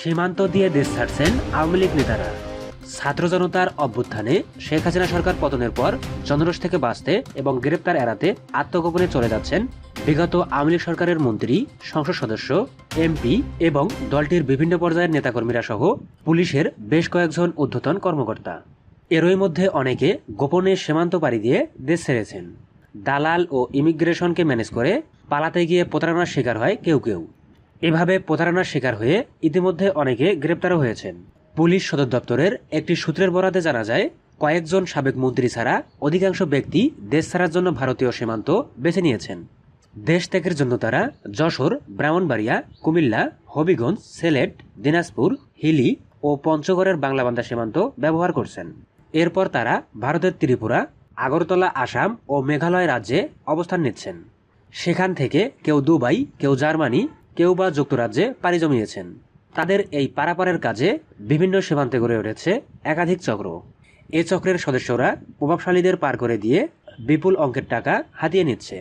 সীমান্ত দিয়ে দেশ ছাড়ছেন আওয়ামী লীগ নেতারা। ছাত্র জনতার অভ্যুত্থানে শেখ হাসিনা সরকার পতনের পর জনরোষ থেকে বাঁচতে এবং গ্রেপ্তার এড়াতে আত্মগোপনে চলে যাচ্ছেন বিগত আওয়ামী লীগ সরকারের মন্ত্রী, সংসদ সদস্য, এমপি এবং দলটির বিভিন্ন পর্যায়ের নেতাকর্মীরা সহ পুলিশের বেশ কয়েকজন ঊর্ধ্বতন কর্মকর্তা। এরই মধ্যে অনেকে গোপনে সীমান্ত পাড়ি দিয়ে দেশ ছেড়েছেন। দালাল ও ইমিগ্রেশনকে ম্যানেজ করে পালাতে গিয়ে প্রতারণার শিকার হয় কেউ কেউ। এভাবে প্রতারণার শিকার হয়ে ইতিমধ্যে অনেকে গ্রেপ্তারও হয়েছেন। পুলিশ সদর দপ্তরের একটি সূত্রের বরাতে জানা যায়, কয়েকজন সাবেক মন্ত্রী ছাড়া অধিকাংশ ব্যক্তি দেশ ছাড়ার জন্য ভারতীয় সীমান্ত বেছে নিয়েছেন। দেশ ত্যাগের জন্য তারা যশোর, ব্রাহ্মণবাড়িয়া, কুমিল্লা, হবিগঞ্জ, সিলেট, দিনাজপুর, হিলি ও পঞ্চগড়ের বাংলাবান্ধা সীমান্ত ব্যবহার করছেন। এরপর তারা ভারতের ত্রিপুরা, আগরতলা, আসাম ও মেঘালয় রাজ্যে অবস্থান নিচ্ছেন। সেখান থেকে কেউ দুবাই, কেউ জার্মানি কেউ বা যুক্তরাজ্যে পাড়ি জমিয়েছেন। তাদের এই পারাপারের কাজে বিভিন্ন সীমান্তে গড়ে উঠেছে একাধিক চক্র। এ চক্রের সদস্যরা প্রভাবশালীদের পার করে দিয়ে বিপুল অঙ্কের টাকা হাতিয়ে নিচ্ছে।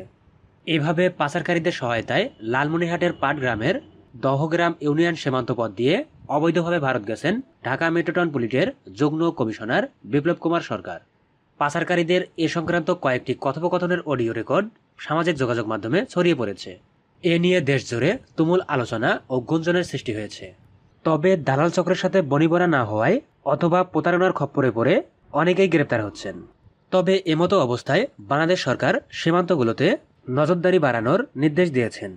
এভাবে পাচারকারীদের সহায়তায় লালমনিহাটের পাট গ্রামের দহগ্রাম ইউনিয়ন সীমান্ত পথ দিয়ে অবৈধভাবে ভারত গেছেন ঢাকা মেট্রোটন পুলিশের যুগ্ম কমিশনার বিপ্লব কুমার সরকার। পাচারকারীদের এ সংক্রান্ত কয়েকটি কথোপকথনের অডিও রেকর্ড সামাজিক যোগাযোগ মাধ্যমে ছড়িয়ে পড়েছে। এ নিয়ে দেশ জুড়ে তুমুল আলোচনা ও গুঞ্জনের সৃষ্টি হয়েছে। তবে দালাল চক্রের সাথে বনিবনা না হওয়ায় অথবা প্রতারণার খপ্পরে পড়ে অনেকেই গ্রেপ্তার হচ্ছেন। তবে এমতো অবস্থায় বাংলাদেশ সরকার সীমান্তগুলোতে নজরদারি বাড়ানোর নির্দেশ দিয়েছেন।